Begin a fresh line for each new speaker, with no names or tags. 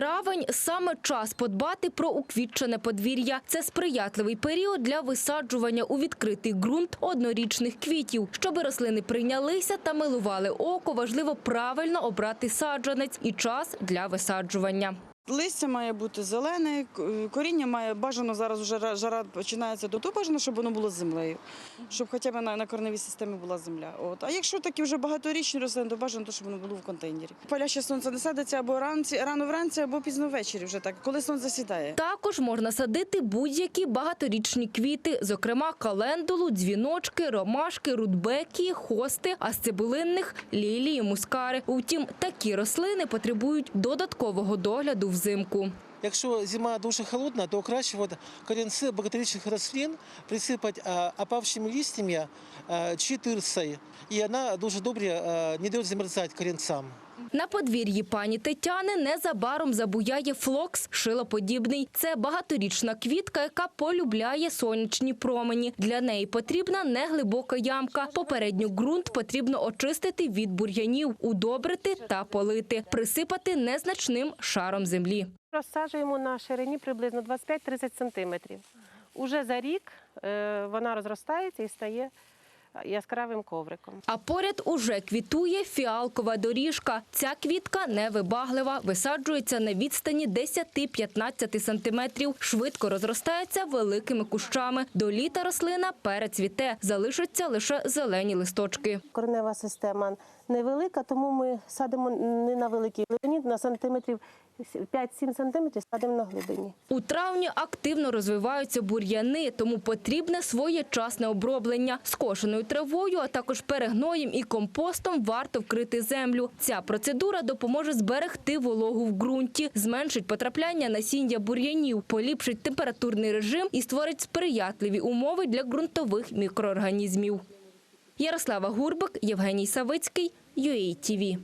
Травень саме час подбати про уквітчене подвір'я. Це сприятливий період для висаджування у відкритий ґрунт однорічних квітів. Щоби рослини прийнялися та милували око, важливо правильно обрати саджанець і час для висаджування.
Листя має бути зелене, коріння має бажано зараз вже жара починається до того бажано, щоб воно було землею, щоб хоча б на, на корневій системі була земля. От. А якщо такі вже багаторічні рослини, то бажано, то, щоб воно було в контейнері. Паляще сонце не садиться або ранці, рано вранці, або пізно ввечері, вже так, коли сонце засідає.
Також можна садити будь-які багаторічні квіти, зокрема календулу, дзвіночки, ромашки, рудбеки, хости, а з цибулинних – лілії, мускари. Утім, такі рослини потребують додаткового догляду взимку.
Якщо зима дуже холодна, то краще от корінці багаторічних рослин присипати опавшими листями чи тирсою. І вона дуже добре не дає замерзати корінцям.
На подвір'ї пані Тетяни незабаром забуяє флокс шилоподібний. Це багаторічна квітка, яка полюбляє сонячні промені. Для неї потрібна неглибока ямка. Попередньо ґрунт потрібно очистити від бур'янів, удобрити та полити, присипати незначним шаром землі.
Розсаджуємо на ширині приблизно 25-30 сантиметрів. Уже за рік е, вона розростається і стає яскравим ковриком.
А поряд уже квітує фіалкова доріжка. Ця квітка невибаглива, висаджується на відстані 10-15 сантиметрів, швидко розростається великими кущами. До літа рослина перецвіте, залишаться лише зелені листочки.
Коренева система невелика, тому ми садимо не на великій глибині, на сантиметрів 5-7 сантиметрів садимо на глибині.
У травні активно розвиваються бур'яни, тому потрібне своєчасне оброблення. Скошеною травою, а також перегноєм і компостом варто вкрити землю. Ця процедура допоможе зберегти вологу в ґрунті, зменшить потрапляння насіння бур'янів, поліпшить температурний режим і створить сприятливі умови для ґрунтових мікроорганізмів. Ярослава Гурбик, Євгеній Савицький, UATV.